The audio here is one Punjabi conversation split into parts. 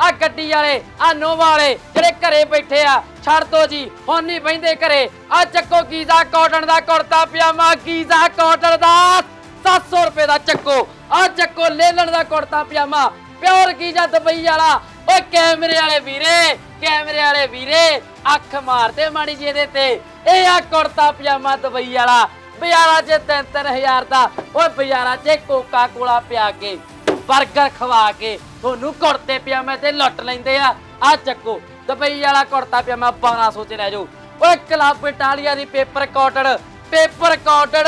ਆ ਗੱਡੀ ਵਾਲੇ, ਆ ਨੋਵਾ ਵਾਲੇ ਜਿਹੜੇ ਘਰੇ ਬੈਠੇ ਆ, ਛੱਡ ਦੋ ਜੀ, ਹੁਣ ਨਹੀਂ ਬਹਿੰਦੇ ਘਰੇ। ਆ ਚੱਕੋ ਗੀਜ਼ਾ ਕਾਟਨ ਦਾ ਕੁੜਤਾ, ਪਜਾਮਾ, ਗੀਜ਼ਾ ਕਾਟਨ ਦਾ 700 ਰੁਪਏ ਦਾ ਚੱਕੋ। ਆ ਚੱਕੋ ਲੇਲਣ ਦਾ kurta, pyjama, pure Giza Dubai ਵਾਲਾ। ਓਏ ਕੈਮਰੇ ਵਾਲੇ ਵੀਰੇ, ਕੈਮਰੇ ਵਾਲੇ ਵੀਰੇ, ਅੱਖ ਮਾਰਦੇ ਮਾੜੀ ਜੀ ਇਹਦੇ ਤੇ। ਇਹ ਆ ਕੁੜਤਾ, ਪਜਾਮਾ ਦੁਬਈ ਵਾਲਾ। ਬਾਜ਼ਾਰਾਂ 'ਚ 3-3000 ਦਾ। ਓਏ ਬਾਜ਼ਾਰਾਂ 'ਚ ਕੋਕਾ ਕੋਲਾ ਪਿਆ ਕੇ 버ਗਰ ਖਵਾ ਕੇ ਤੁਹਾਨੂੰ ਕੁੜਤੇ ਪਜਾਮੇ ਤੇ ਲੁੱਟ ਲੈਂਦੇ ਆ। ਆ ਚੱਕੋ, ਦੁਬਈ ਵਾਲਾ ਕੁੜਤਾ ਪਜਾਮਾ 1200 ਚ ਲੈ ਜਾਓ। ਓਏ ਕਲੱਬ ਇਟਾਲੀਆ ਦੀ paper cotton paper cotton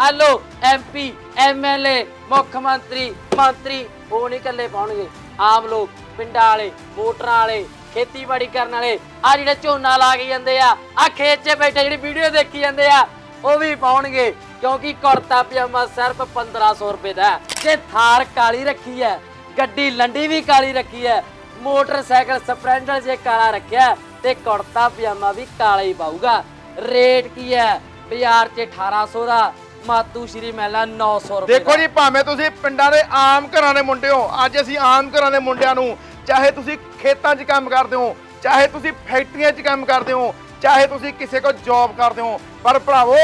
hello MP MLA ਮੁੱਖ ਮੰਤਰੀ ਮੰਤਰੀ, ਉਹ ਨਹੀਂ ਇਕੱਲੇ ਪਾਉਣਗੇ। ਆਮ ਲੋਕ, ਪਿੰਡਾਂ ਵਾਲੇ ਮੋਟਰਾਂ ਵਾਲੇ, ਖੇਤੀਬਾੜੀ ਕਰਨ ਵਾਲੇ ਆ ਜਿਹੜੇ ਝੋਨਾ ਲਾ ਕੇ ਜਾਂਦੇ ਆ ਆ ਖੇਤ 'ਚ ਬੈਠੇ ਜਿਹੜੀ ਵੀਡੀਓ ਦੇਖੀ ਜਾਂਦੇ ਆ, ਉਹ ਵੀ ਪਾਉਣਗੇ, ਕਿਉਂਕਿ ਕੁੜਤਾ ਪਜਾਮਾ ਸਿਰਫ 1500 ਰੁਪਏ ਦਾ ਤੇ ਥਾਰ ਕਾਲੀ ਰੱਖੀ ਹੈ ਗੱਡੀ ਲੰਡੀ ਵੀ ਕਾਲੀ ਰੱਖੀ ਹੈ। ਮੋਟਰਸਾਈਕਲ ਸਪਲੈਂਡਰ ਜੇ ਕਾਲਾ ਰੱਖਿਆ ਤੇ ਕੁੜਤਾ ਪਜਾਮਾ ਵੀ ਕਾਲਾ ਹੀ ਪਾਊਗਾ। ਰੇਟ ਕੀ ਹੈ? ਬਾਜ਼ਾਰ 'ਚ 1800 ਦਾ ਮਾਤੂ ਸ਼੍ਰੀ ਮਹਿਲਾ 900 ਰੁਪਏ ਦੇਖੋ ਜੀ ਭਾਵੇਂ ਤੁਸੀਂ ਪਿੰਡਾਂ ਦੇ ਆਮ ਘਰਾਂ ਦੇ ਮੁੰਡੇ ਹੋ ਅੱਜ ਅਸੀਂ ਆਮ ਘਰਾਂ ਦੇ ਮੁੰਡਿਆਂ ਨੂੰ ਚਾਹੇ ਤੁਸੀਂ ਖੇਤਾਂ 'ਚ ਕੰਮ ਕਰਦੇ ਹੋ ਚਾਹੇ ਤੁਸੀਂ ਫੈਕਟਰੀਆਂ 'ਚ ਕੰਮ ਕਰਦੇ ਹੋ ਚਾਹੇ ਤੁਸੀਂ ਕਿਸੇ ਕੋ ਜੌਬ ਕਰਦੇ ਹੋ ਪਰ ਭਰਾਵੋ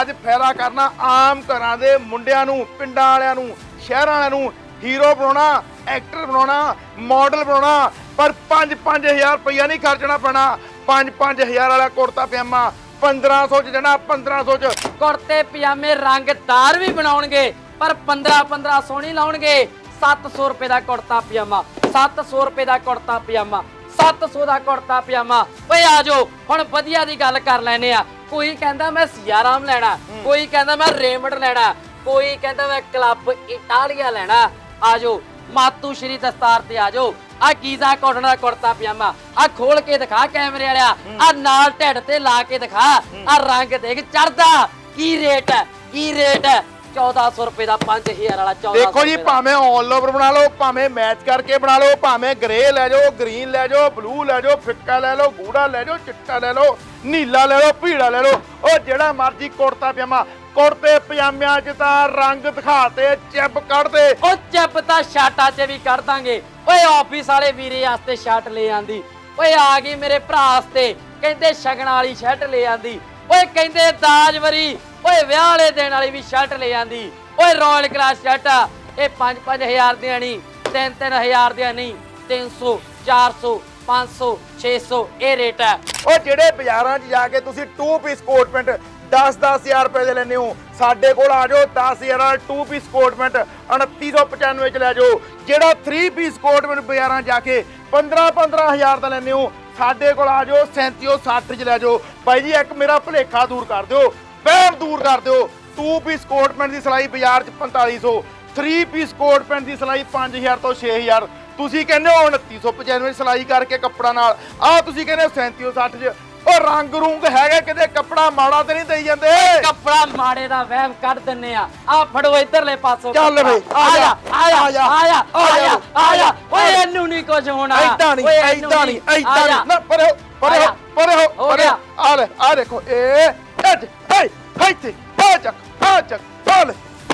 ਅੱਜ ਫਾਇਦਾ ਕਰਨਾ ਆਮ ਘਰਾਂ ਦੇ ਮੁੰਡਿਆਂ ਨੂੰ ਪਿੰਡਾਂ ਵਾਲਿਆਂ ਨੂੰ ਸ਼ਹਿਰਾਂ ਵਾਲਿਆਂ ਨੂੰ ਹੀਰੋ ਬਣਾਉਣਾ ਐਕਟਰ ਬਣਾਉਣਾ ਮਾਡਲ ਬਣਾਉਣਾ ਪਰ 5-5000 ਰੁਪਈਆ ਨਹੀਂ ਖਰਚਣਾ ਪੈਣਾ। 5-5000 ਵਾਲਾ ਕੁੜਤਾ ਪਜਾਮਾ 1500 ਚ ਜਣਾ 1500 ਚ। ਕੁੜਤੇ ਪਜਾਮੇ ਰੰਗਦਾਰ ਵੀ ਬਣਾਉਣਗੇ ਪਰ 15 1500 ਨਹੀਂ ਲਾਉਣਗੇ। 700 ਰੁਪਏ ਦਾ ਕੁੜਤਾ ਪਜਾਮਾ 700 ਰੁਪਏ ਦਾ ਕੁੜਤਾ ਪਜਾਮਾ 700 ਦਾ ਕੁੜਤਾ ਪਜਾਮਾ। ਓਏ ਆ ਜਾਓ ਹੁਣ ਵਧੀਆ ਦੀ ਗੱਲ ਕਰ ਲੈਨੇ ਆ। ਕੋਈ ਕਹਿੰਦਾ ਮੈਂ ਸਿਆਰਾਮ ਲੈਣਾ ਕੋਈ ਕਹਿੰਦਾ ਮੈਂ ਰੇਮਡ ਲੈਣਾ ਕੋਈ ਕਹਿੰਦਾ ਮੈਂ ਕਲੱਬ ਇਟਾਲੀਆ ਲੈਣਾ। ਆ ਜਾਓ ਮਾਤੂ ਸ਼੍ਰੀ ਦਸਤਾਰ ਤੇ ਆ ਜਾਓ। ਆ ਗੀਜ਼ਾ ਕਾਟਨ ਦਾ ਕੁੜਤਾ ਪਜਾਮਾ ਆ ਖੋਲ ਕੇ ਦਿਖਾ ਕੈਮਰੇ ਵਾਲਿਆ ਆ ਨਾਲ ਢਿੱਡ ਤੇ ਲਾ ਕੇ ਦਿਖਾ ਆ ਰੰਗ ਦੇਖ ਚੜਦਾ ਕੀ ਰੇਟ ਹੈ? ਕੀ ਰੇਟ ਹੈ? 1400 ਰੁਪਏ ਦਾ 5000 ਵਾਲਾ 1400 ਦੇਖੋ ਜੀ। ਭਾਵੇਂ ਆਲ ਓਵਰ ਬਣਾ ਲਓ ਭਾਵੇਂ ਮੈਚ ਕਰਕੇ ਬਣਾ ਲਓ ਭਾਵੇਂ ਗ੍ਰੇ ਲੈ ਜਾਓ ਗ੍ਰੀਨ ਲੈ ਜਾਓ ਬਲੂ ਲੈ ਜਾਓ ਫਿੱਕਾ ਲੈ ਲਓ ਗੂੜਾ ਲੈ ਜਾਓ ਚਿੱਟਾ ਲੈ ਲਓ ਨੀਲਾ ਲੈ ਲਓ ਪੀਲਾ ਲੈ ਲਓ ਉਹ ਜਿਹੜਾ ਮਰਜ਼ੀ ਕੁੜਤਾ ਪਜਾਮਾ ਕੁੜਤੇ ਪਜਾਮਿਆਂ 'ਚ ਤਾਂ ਰੰਗ ਦਿਖਾਤੇ ਚਿੱਬ ਕੱਢਦੇ। ਉਹ ਚੱਪ ਤਾਂ ਸ਼ਾਟਾਂ 'ਚ ਵੀ ਕਰ ਦਾਂਗੇ। ਓਏ ਆਫਿਸ ਵਾਲੇ ਵੀਰੇ ਵਾਸਤੇ ਸ਼ਰਟ ਲੈ ਆਂਦੀ। ਓਏ ਆ ਗਈ ਮੇਰੇ ਭਰਾ ਵਾਸਤੇ। ਕਹਿੰਦੇ ਸ਼ਗਨ ਵਾਲੀ ਸ਼ਰਟ ਲੈ ਆਂਦੀ। ਓਏ ਕਹਿੰਦੇ ਦਾਜ ਵਰੀ ਓਏ ਵਿਆਹ ਵਾਲੇ ਦਿਨ ਵਾਲੀ ਵੀ ਸ਼ਰਟ ਲੈ ਆਂਦੀ। ਓਏ ਰਾਇਲ ਕਲਾਸ ਸ਼ਰਟ ਆ। ਇਹ 5-5000 ਦੀਆਂ ਨਹੀਂ 3-3000 ਦੀਆਂ ਨਹੀਂ 300 400 500 600 ਇਹ ਰੇਟ ਹੈ ਉਹ ਜਿਹੜੇ ਬਾਜ਼ਾਰਾਂ 'ਚ ਜਾ ਕੇ ਤੁਸੀਂ 2 ਪੀਸ ਕੋਟ ਪੈਂਟ 10-10000 ਰੁਪਏ ਦੇ ਲੈਨੇ ਹੋ। ਸਾਡੇ ਕੋਲ ਆ ਜਾਓ 10000 ਵਾਲਾ 2 ਪੀਸ ਕੋਟ ਪੈਂਟ 2995 ਚ ਲੈ ਜਾਓ। ਜਿਹੜਾ 3 ਪੀਸ ਕੋਟਮੈਂਟ ਬਾਜ਼ਾਰਾਂ 'ਚ ਜਾ ਕੇ 15-15000 ਦਾ ਲੈਨੇ ਹੋ। ਸਾਡੇ ਕੋਲ ਆ ਜਾਓ 3760 ਚ ਲੈ ਜਾਓ। ਭਾਈ ਜੀ, ਇੱਕ ਮੇਰਾ ਭੁਲੇਖਾ ਦੂਰ ਕਰ ਦਿਓ, ਵਹਿਮ ਦੂਰ ਕਰ ਦਿਓ। 2 ਪੀਸ ਕੋਟ ਪੈਂਟ ਦੀ ਸਿਲਾਈ ਬਾਜ਼ਾਰ 'ਚ 4500 3 ਪੀਸ ਕੋਟ ਪੈਂਟ ਦੀ ਸਿਲਾਈ 5000 ਤੋਂ 6000 ਤੁਸੀਂ ਕਹਿੰਦੇ ਹੋ 2995 ਦੀ ਸਿਲਾਈ ਕਰਕੇ ਕੱਪੜਾ ਨਾਲ। ਆਹ ਤੁਸੀਂ ਕਹਿੰਦੇ ਹੋ 3760 ਚ। ਉਹ ਰੰਗ ਰੂੰਗ ਹੈਗਾ ਕਿਤੇ ਕੱਪੜਾ ਮਾੜਾ ਤੇ ਨਹੀਂ ਦੇਈ ਜਾਂਦੇ ਕੱਪੜਾ ਮਾੜੇ ਦਾ ਵਹਿਮ ਕੱਢ ਦਿੰਨੇ ਆ ਆ ਫੜੋ ਇਧਰਲੇ ਪਾਸੋਂ ਚੱਲ। ਵੇ, ਆ ਜਾ ਆ ਜਾ ਆ ਜਾ, ਆ ਜਾ ਆ ਆ ਜਾ, ਜਾ ਆ ਜਾ ਆ ਓਏ। ਇਹਨੂੰ ਨਹੀਂ ਕੁਝ ਹੋਣਾ ਐਦਾਂ ਨਹੀਂ ਓਏ ਇਹਨੂੰ ਐਦਾਂ ਨਹੀਂ ਐਦਾਂ ਜਾ। ਨਹੀਂ ਨਾ ਪਰੇ ਹੋ ਪਰੇ ਹੋ ਜਾ। ਪਰੇ ਹੋ ਹੋ ਪਰੇ ਗਿਆ। ਆ ਲੈ ਆ ਦੇਖੋ ਏ ਅੱਜ ਹੇ ਆ ਚੱਕ ਆ ਚੱਕ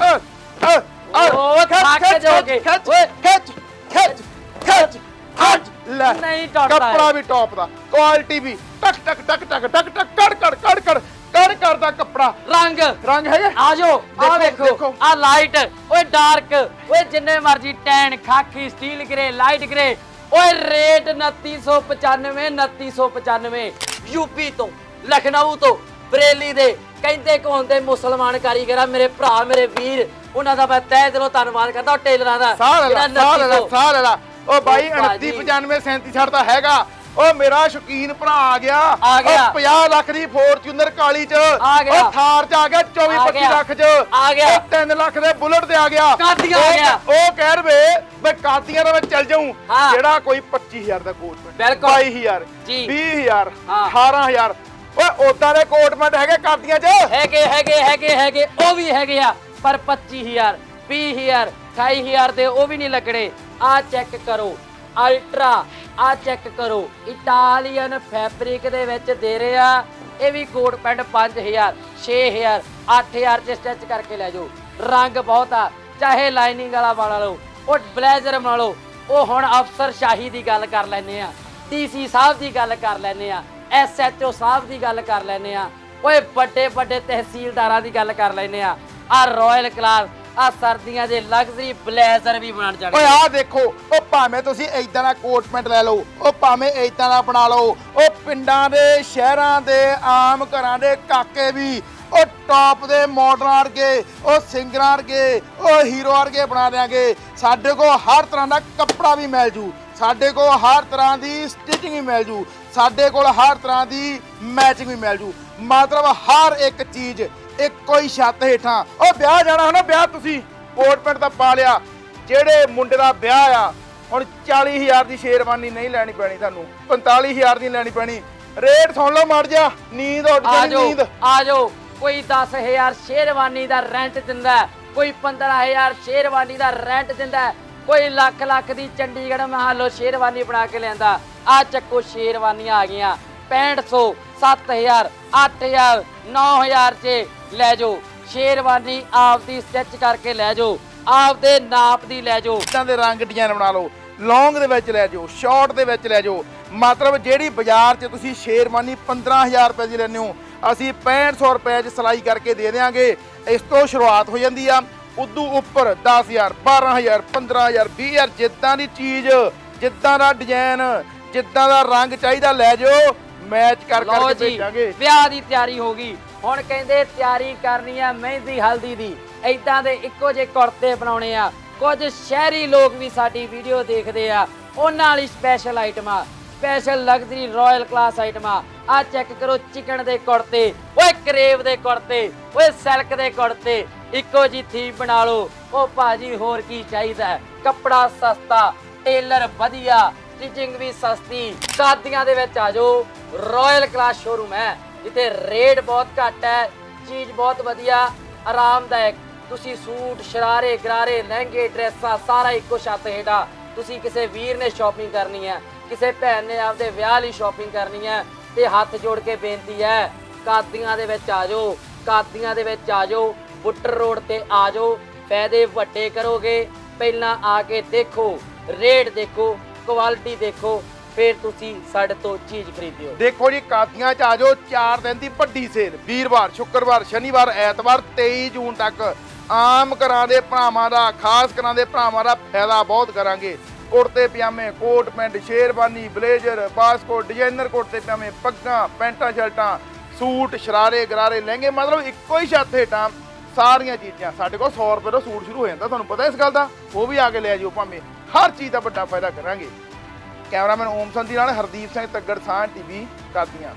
ਆ ਆ ਓ, ਥੱਕ ਜਾਓਗੇ। ਖਿੱਚ ਓਏ। ਖਿੱਚ ਖਿੱਚ ਖਿੱਚ ਖਿੱਚ ਲੈ ਨਹੀਂ ਟੁੱਟਦਾ ਕੱਪੜਾ। ਵੀ ਟੌਪ ਦਾ ਕੁਆਲਿਟੀ ਵੀ। ਟਕ ਟਕ ਟਕ ਟਕ ਟਕ ਟਕ ਕੜ ਕੜ ਕੜ ਕੜ ਕੜ ਕਰਦਾ ਕੱਪੜਾ। ਰੰਗ। ਰੰਗ ਹੈਗਾ? ਆ ਜਾਓ ਆ ਦੇਖੋ। ਆ ਲਾਈਟ ਓਏ ਡਾਰਕ ਓਏ ਜਿੰਨੇ ਮਰਜ਼ੀ tan khaki steel grey light grey ਓਏ ਰੇਟ 2995 2995 ਯੂਪੀ ਤੋਂ ਲਖਨਊ ਤੋਂ ਬਰੇਲੀ ਦੇ ਕਹਿੰਦੇ ਕੋਣ ਦੇ ਮੁਸਲਮਾਨ ਕਾਰੀਗਰ ਮੇਰੇ ਭਰਾ ਮੇਰੇ ਵੀਰ ਉਹਨਾਂ ਦਾ ਮੈਂ ਤਹਿ ਦਿਲੋਂ ਧੰਨਵਾਦ ਕਰਦਾ ਟੇਲਰਾਂ ਦਾ ਸਾਹ ਲੈ ਲਾ। ਜਿਹੜਾ ਸਾਹ ਲੈ ਲਾ 2900 ਸਾਹ ਲੈ ਲਾ ਉਹ ਬਾਈ ਉਹ ਭਾਜੀ। 2995 37 ਛੱਡ ਤਾਂ ਹੈਗਾ ਉਹ ਮੇਰਾ ਸ਼ੌਕੀਨ ਭਰਾ ਆ ਗਿਆ ਆ ਗਿਆ। ਉਹ 50 ਲੱਖ ਦੀ ਫੋਰਚੂਨਰ ਕਾਲੀ ਚ ਆ ਗਿਆ। ਉਹ ਥਾਰ ਚ ਆ ਗਿਆ 24 ਆ 25 ਗਿਆ। ਲੱਖ ਚ ਆ ਗਿਆ। ਉਹ 3 ਲੱਖ ਦੇ ਬੁਲਟ ਤੇ ਆ ਗਿਆ ਕਾਦੀਆਂ ਆ ਉਹ- ਗਿਆ। ਉਹ ਕਹਿ ਰਵੇ ਮੈਂ ਕਾਦੀਆਂ ਦਾ ਮੈਂ ਚੱਲ ਜਾਊਂ ਹਾਂ। ਜਿਹੜਾ ਕੋਈ 25000 ਦਾ ਕੋਟ ਪੈਂਟ ਬਿਲਕੁਲ। 22000 ਜੀ। 20000 ਹਾਂ। 18000 ਓਏ ਉਦਾਂ ਦੇ ਕੋਟ ਪੈਂਟ ਹੈਗੇ ਕਾਦੀਆਂ ਚ ਹੈਗੇ ਹੈਗੇ ਹੈਗੇ ਹੈਗੇ ਉਹ ਵੀ ਹੈਗੇ ਆ ਪਰ 25000 20000 28000 ਦੇ ਉਹ ਵੀ ਨਹੀਂ ਲੱਗਣੇ। ਆ ਚੈੱਕ ਕਰੋ। ਅਲਟਰਾ ਆ ਚੈੱਕ ਕਰੋ। ਇਟਾਲੀਅਨ ਫੈਬਰਿਕ ਦੇ ਵਿੱਚ ਦੇ ਰਹੇ ਆ। ਇਹ ਵੀ ਕੋਟ ਪੈਂਟ 5000 6000 8000 ਚ ਸਟਿਚ ਕਰਕੇ ਲੈ ਜਾਓ। ਰੰਗ ਬਹੁਤ ਆ। ਚਾਹੇ ਲਾਈਨਿੰਗ ਵਾਲਾ ਬਣਾ ਲਓ, ਉਹ ਬਲੇਜ਼ਰ ਬਣਾ ਲਓ। ਉਹ ਹੁਣ ਅਫਸਰ ਸ਼ਾਹੀ ਦੀ ਗੱਲ ਕਰ ਲੈਨੇ ਆ। ਡੀਸੀ ਸਾਹਿਬ ਦੀ ਗੱਲ ਕਰ ਲੈਨੇ ਆ। ਐਸਐਚਓ ਸਾਹਿਬ ਦੀ ਗੱਲ ਕਰ ਲੈਨੇ ਆ। ਓਏ ਵੱਡੇ ਵੱਡੇ ਤਹਿਸੀਲਦਾਰਾਂ ਦੀ ਗੱਲ ਕਰ ਲੈਨੇ ਆ। ਆ ਰਾਇਲ ਕਲਾਸ ਆ ਸਰਦੀਆਂ ਦੇ ਲਗਜ਼ਰੀ ਬਲੇਜ਼ਰ ਵੀ ਬਣ ਓਏ ਜਾਣਗੇ ਆਹ ਦੇਖੋ, ਉਹ ਭਾਵੇਂ ਤੁਸੀਂ ਏਦਾਂ ਦਾ ਕੋਟ ਪੈਂਟ ਲੈ ਲਓ, ਉਹ ਭਾਵੇਂ ਏਦਾਂ ਦਾ ਬਣਾ ਲਓ, ਉਹ ਪਿੰਡਾਂ ਦੇ, ਸ਼ਹਿਰਾਂ ਦੇ, ਆਮ ਘਰਾਂ ਦੇ ਕਾਕੇ ਵੀ, ਉਹ ਟੌਪ ਦੇ ਮਾਡਲਾਂ ਵਰਗੇ, ਉਹ ਸਿੰਗਰਾਂ ਵਰਗੇ, ਉਹ ਹੀਰੋ ਵਰਗੇ ਬਣਾ ਦਿਆਂਗੇ। ਸਾਡੇ ਕੋਲ ਹਰ ਤਰ੍ਹਾਂ ਦਾ ਕੱਪੜਾ ਵੀ ਮਿਲ ਜੂ। ਸਾਡੇ ਕੋਲ ਹਰ ਤਰ੍ਹਾਂ ਦੀ ਸਟਿਚਿੰਗ ਵੀ ਮਿਲ ਜੂ। ਸਾਡੇ ਕੋਲ ਹਰ ਤਰ੍ਹਾਂ ਦੀ ਮੈਚਿੰਗ ਵੀ ਮਿਲ ਜੂ। ਮਤਲਬ ਹਰ ਇੱਕ ਚੀਜ਼ ਇੱਕੋ ਹੀ ਛੱਤ ਹੇਠਾਂ। ਉਹ ਵਿਆਹ ਜਾਣਾ ਹੈ ਨਾ ਵਿਆਹ ਤੁਸੀਂ। ਕੋਟ ਪੈਂਟ ਤਾਂ ਪਾ ਲਿਆ। ਜਿਹੜੇ ਮੁੰਡੇ ਦਾ ਵਿਆਹ ਆ ਹੁਣ 40000 ਦੀ ਸ਼ੇਰਵਾਨੀ ਨਹੀਂ ਲੈਣੀ ਪੈਣੀ ਤੁਹਾਨੂੰ। 45000 ਦੀ ਲੈਣੀ ਪੈਣੀ। ਰੇਟ ਸੁਣ ਲਓ ਮੜ ਜਾ ਨੀਂਦ ਉੱਡ ਆ ਜਾਣੀ ਜਾਓ ਨੀਂਦ। ਆ ਜਾਓ ਕੋਈ 10000 ਸ਼ੇਰਵਾਨੀ ਦਾ ਰੈਂਟ ਦਿੰਦਾ ਹੈ, ਕੋਈ 15000 ਸ਼ੇਰਵਾਨੀ ਦਾ ਰੈਂਟ ਦਿੰਦਾ ਹੈ, ਕੋਈ ਲੱਖ ਲੱਖ ਦੀ ਚੰਡੀਗੜ੍ਹ ਮਹਾਲੋ ਸ਼ੇਰਵਾਨੀ ਬਣਾ ਕੇ ਲਿਆਂਦਾ। ਆ ਚੱਕੋ ਸ਼ੇਰਵਾਨੀਆਂ ਆ ਗਈਆਂ। 6500 7000 8000 9000 ਚ ਲੈ ਜਾਓ। ਸ਼ੇਰਵਾਨੀ ਆਪਦੀ ਸਟਿਚ ਕਰਕੇ ਲੈ ਜਾਓ। ਆਪਦੇ ਨਾਪ ਦੀ ਲੈ ਜਾਓ। ਇਦਾਂ ਦੇ ਰੰਗ ਡਿਜ਼ਾਈਨ ਬਣਾ ਲਓ। ਲੌਂਗ ਦੇ ਵਿੱਚ ਲੈ ਜਾਓ, ਸ਼ਾਰਟ ਦੇ ਵਿੱਚ ਲੈ ਜਾਓ। ਮਤਲਬ ਜਿਹੜੀ ਬਾਜ਼ਾਰ 'ਚ ਤੁਸੀਂ ਸ਼ੇਰਵਾਨੀ 15000 ਰੁਪਏ ਦੀ ਲੈਂਦੇ ਹੋ, ਅਸੀਂ 6500 ਰੁਪਏ 'ਚ ਸਿਲਾਈ ਕਰਕੇ ਦੇ ਦੇਵਾਂਗੇ ਇਸ ਤੋਂ ਸ਼ੁਰੂਆਤ ਹੋ ਜਾਂਦੀ ਆ। ਉਦੋਂ ਉੱਪਰ 10000 12000 15000 20000 ਜਿੱਦਾਂ ਦੀ ਚੀਜ਼, ਜਿੱਦਾਂ ਦਾ ਡਿਜ਼ਾਈਨ ਜਿੱਦਾਂ ਦਾ ਰੰਗ ਚਾਹੀਦਾ, ਲੈ ਜਾਓ। ਮੈਚ ਕਰ ਲਓ ਕਰਕੇ ਜੀ ਭੇਜਾਂਗੇ। ਵਿਆਹ ਦੀ ਤਿਆਰੀ ਹੋ ਗਈ। ਹੁਣ ਕਹਿੰਦੇ ਤਿਆਰੀ ਕਰਨੀ ਆ ਮਹਿੰਦੀ ਹਲਦੀ ਦੀ। ਐਦਾਂ ਦੇ ਇੱਕੋ ਜਿਹੇ ਕੁੜਤੇ ਬਣਾਉਣੇ ਆ। ਕੁਝ ਸ਼ਹਿਰੀ ਲੋਕ ਵੀ ਸਾਡੀ ਵੀਡੀਓ ਦੇਖਦੇ ਆ। ਉਹਨਾਂ ਲਈ ਸਪੈਸ਼ਲ ਆਈਟਮਾਂ ਸਪੈਸ਼ਲ ਲਗਜ਼ਰੀ ਰਾਇਲ ਕਲਾਸ ਆਈਟਮਾਂ ਆ। ਚੈੱਕ ਕਰੋ ਚਿਕਨ ਦੇ ਕੁੜਤੇ ਓਏ ਕਰੇਵ ਦੇ ਕੁੜਤੇ ਓਏ ਸਿਲਕ ਦੇ ਕੁੜਤੇ। ਇੱਕੋ ਜੀ ਥੀਮ ਬਣਾ ਲਓ। ਉਹ ਭਾਜੀ ਹੋਰ ਕੀ ਚਾਹੀਦਾ? ਹੈ? ਕੱਪੜਾ ਸਸਤਾ ਟੇਲਰ ਵਧੀਆ। ਸਟਿਚਿੰਗ ਵੀ ਸਸਤੀ ਕਾਦੀਆਂ ਦੇ ਵਿੱਚ ਆ ਜਾਓ। ਰਾਇਲ ਕਲਾਸ ਸ਼ੋਰੂਮ ਹੈ, ਜਿੱਥੇ ਰੇਟ ਬਹੁਤ ਘੱਟ ਹੈ, ਚੀਜ਼ ਬਹੁਤ ਵਧੀਆ, ਆਰਾਮਦਾਇਕ। ਤੁਸੀਂ ਸੂਟ, ਸ਼ਰਾਰੇ, ਗਰਾਰੇ, ਲਹਿੰਗੇ, ਡਰੈਸਾਂ, ਸਾਰਾ ਇੱਕੋ ਛੱਤ ਹੇਠਾਂ ਤੁਸੀਂ ਕਿਸੇ ਵੀਰ ਨੇ ਸ਼ਾਪਿੰਗ ਕਰਨੀ ਹੈ, ਕਿਸੇ ਭੈਣ ਨੇ ਆਪਦੇ ਵਿਆਹ ਲਈ ਸ਼ਾਪਿੰਗ ਕਰਨੀ ਹੈ ਤੇ ਹੱਥ ਜੋੜ ਕੇ ਬੇਨਤੀ ਹੈ, ਕਾਦੀਆਂ ਦੇ ਵਿੱਚ ਆ ਜਾਓ, ਕਾਦੀਆਂ ਦੇ ਵਿੱਚ ਆ ਜਾਓ, ਬੁੱਟਰ ਰੋਡ ਤੇ ਆ ਜਾਓ, ਫਾਇਦੇ ਵੱਡੇ ਕਰੋਗੇ, ਪਹਿਲਾਂ ਆ ਕੇ ਦੇਖੋ ਰੇਟ ਦੇਖੋ ਕੁਆਲਿਟੀ ਦੇਖੋ, ਫਿਰ ਤੁਸੀਂ ਸਾਡੇ ਤੋਂ ਚੀਜ਼ ਖਰੀਦਿਓ। ਦੇਖੋ ਜੀ, ਕਾਦੀਆਂ ਚ ਆ 4 ਦਿਨ ਦੀ ਵੱਡੀ ਸੇਲ ਵੀਰਵਾਰ, ਸ਼ੁੱਕਰਵਾਰ, ਸ਼ਨੀਵਾਰ, ਐਤਵਾਰ 23 ਜੂਨ ਤੱਕ ਆਮ ਘਰਾਂ ਦੇ ਭਰਾਵਾਂ ਦਾ, ਖਾਸ ਘਰਾਂ ਦੇ ਭਰਾਵਾਂ ਦਾ ਫਾਇਦਾ ਬਹੁਤ ਕਰਾਂਗੇ। ਕੁੜਤੇ, ਪਜਾਮੇ, ਕੋਟ, ਪੈਂਟ, ਸ਼ੇਰਵਾਨੀ, ਬਲੇਜ਼ਰ ਬਾਸਕੋਟ ਡਿਜ਼ਾਈਨਰ ਕੁੜਤੇ ਪਜਾਮੇ, ਪੱਗਾਂ, ਪੈਂਟਾਂ, ਸ਼ਰਟਾਂ, ਸੂਟ, ਸ਼ਰਾਰੇ, ਗਰਾਰੇ, ਲਹਿੰਗੇ, ਮਤਲਬ ਇੱਕੋ ਹੀ ਛੱਤ ਹੇਠਾਂ ਸਾਰੀਆਂ ਚੀਜ਼ਾਂ। ਸਾਡੇ ਕੋਲ 100 ਰੁਪਏ ਦਾ ਸੂਟ ਸ਼ੁਰੂ ਹੋ ਜਾਂਦਾ, ਤੁਹਾਨੂੰ ਪਤਾ ਇਸ ਗੱਲ ਦਾ? ਉਹ ਵੀ ਆ ਕੇ ਲੈ ਜਿਓ ਭਾਵੇਂ। ਹਰ ਚੀਜ਼ ਦਾ ਵੱਡਾ ਫਾਇਦਾ ਕਰਾਂਗੇ। ਕੈਮਰਾਮੈਨ ਓਮ ਸੰਧੀ ਨਾਲ ਹਰਦੀਪ ਸਿੰਘ ਤੱਗੜ ਸਾਹ ਟੀਵੀ, ਕਾਦੀਆਂ।